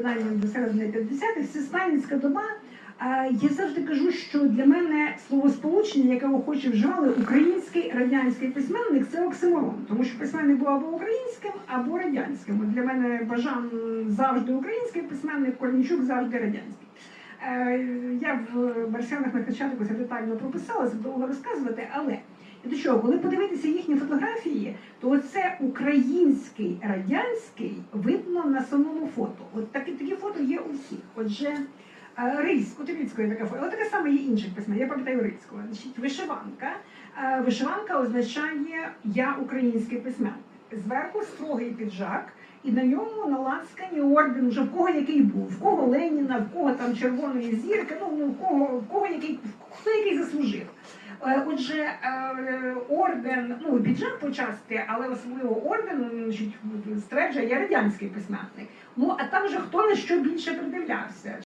принаймні до середини 50-х, це сталінська доба. Я завжди кажу, що для мене словосполучення, яке охоче вживали, український радянський письменник це оксиморон, тому що письменник був або українським, або радянським. От Для мене Бажан завжди український письменник, Корнічук завжди радянський. Е, Я в Барсянах на Хрещатику це детально прописала, це довго розказувати, але і до чого, коли подивитися їхні фотографії, то це український радянський видно на самому фото. От такі такі фото є у всіх. Отже, Рильськ, у Тибіцької така фото, але таке саме є інших письмен. Я пам'ятаю Рильського. Значить, вишиванка. Е, Вишиванка означає я український письменник. Зверху строгий піджак. І на ньому на ласкані орден, вже в кого який був, в кого Леніна, в кого там червоної зірки, ну, ну в кого, в кого який, хто який заслужив. Е, Отже, е, орден, ну піджак почасти, але особливо орден, Стреджа стверджує, я радянський письменник. Ну а там вже хто на що більше придивлявся.